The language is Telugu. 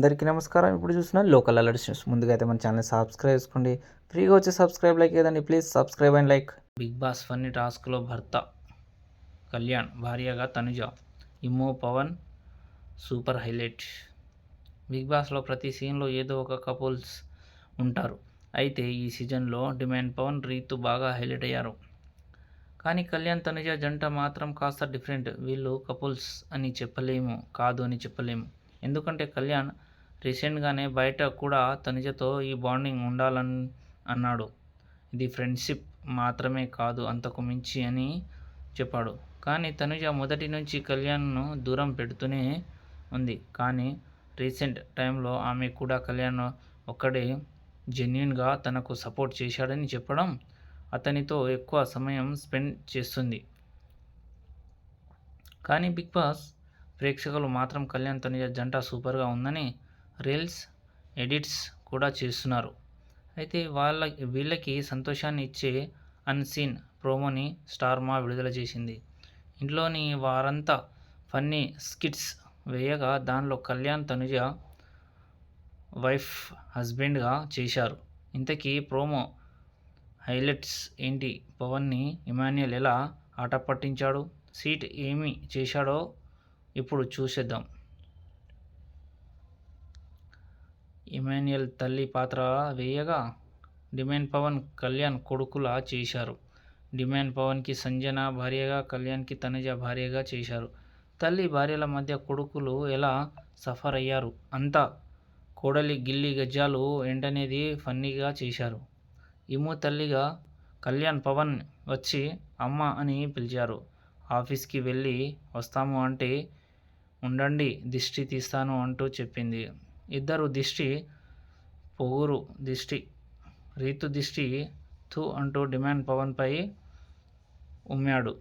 అందరికీ నమస్కారం. ఇప్పుడు చూసిన లోకల్ అలర్ట్స్ న్యూస్. ముందుగా అయితే మన ఛానల్ సబ్స్క్రైబ్ చేసుకోండి. ఫ్రీగా వచ్చే సబ్స్క్రైబ్ లైక్ ఏదండి? Please subscribe and like. Big boss funny టాస్క్లో భర్త కళ్యాణ్ భార్యగా తనుజ ఇమ్మో పవన్ సూపర్ హైలైట్. బిగ్ బాస్లో ప్రతి సీన్లో ఏదో ఒక కపుల్స్ ఉంటారు. అయితే ఈ సీజన్లో డిమాండ్ పవన్ రీతు బాగా హైలైట్ అయ్యారు. కానీ కళ్యాణ్ తనుజ జంట మాత్రం కాస్త డిఫరెంట్. వీళ్ళు కపుల్స్ అని చెప్పలేము కాదు అని చెప్పలేము. ఎందుకంటే కళ్యాణ్ రీసెంట్గానే బయట కూడా తనుజతో ఈ బాండింగ్ ఉండాలని అన్నాడు. ఇది ఫ్రెండ్షిప్ మాత్రమే కాదు అంతకు మించి అని చెప్పాడు. కానీ తనుజ మొదటి నుంచి కళ్యాణ్ను దూరం పెడుతూనే ఉంది. కానీ రీసెంట్ టైంలో ఆమె కూడా కళ్యాణ్ ఒక్కడే జెన్యున్గా తనకు సపోర్ట్ చేశాడని చెప్పడం అతనితో ఎక్కువ సమయం స్పెండ్ చేస్తుంది. కానీ బిగ్ బాస్ ప్రేక్షకులు మాత్రం కళ్యాణ్ తనుజ జంట సూపర్గా ఉందని రీల్స్ ఎడిట్స్ కూడా చేస్తున్నారు. అయితే వాళ్ళ వీళ్ళకి సంతోషాన్ని ఇచ్చే అన్సీన్ ప్రోమోని స్టార్ మా విడుదల చేసింది. ఇంట్లోని వారంతా ఫన్నీ స్కిట్స్ వేయగా దానిలో కళ్యాణ్ తనుజ వైఫ్ హస్బెండ్గా చేశారు. ఇంతకీ ప్రోమో హైలైట్స్ ఏంటి? పవన్ని ఇమాన్యుయల్ ఎలా ఆట పట్టించాడు సీట్ ఏమి చేశాడో ఇప్పుడు చూసేద్దాం. ఇమాన్యుయల్ తల్లి పాత్ర వేయగా డిమాండ్ పవన్ కళ్యాణ్ కొడుకులా చేశారు. డిమాండ్ పవన్కి సంజన భార్యగా కళ్యాణ్కి తనుజ భార్యగా చేశారు. తల్లి భార్యల మధ్య కొడుకులు ఎలా సఫర్ అయ్యారు అంతా కోడలి గిల్లి గజ్జాలు ఏంటనేది ఫన్నీగా చేశారు. ఇము తల్లిగా కళ్యాణ్ పవన్ వచ్చి అమ్మ అని పిలిచారు. ఆఫీస్కి వెళ్ళి వస్తాము అంటే ఉండండి దిష్టి తీస్తాను అంటూ చెప్పింది. ఇద్దరు దిష్టి పొగురు దిష్టి రీతు దిష్టి థూ అంటూ డిమాండ్ పవన్పై ఉమ్మాడు.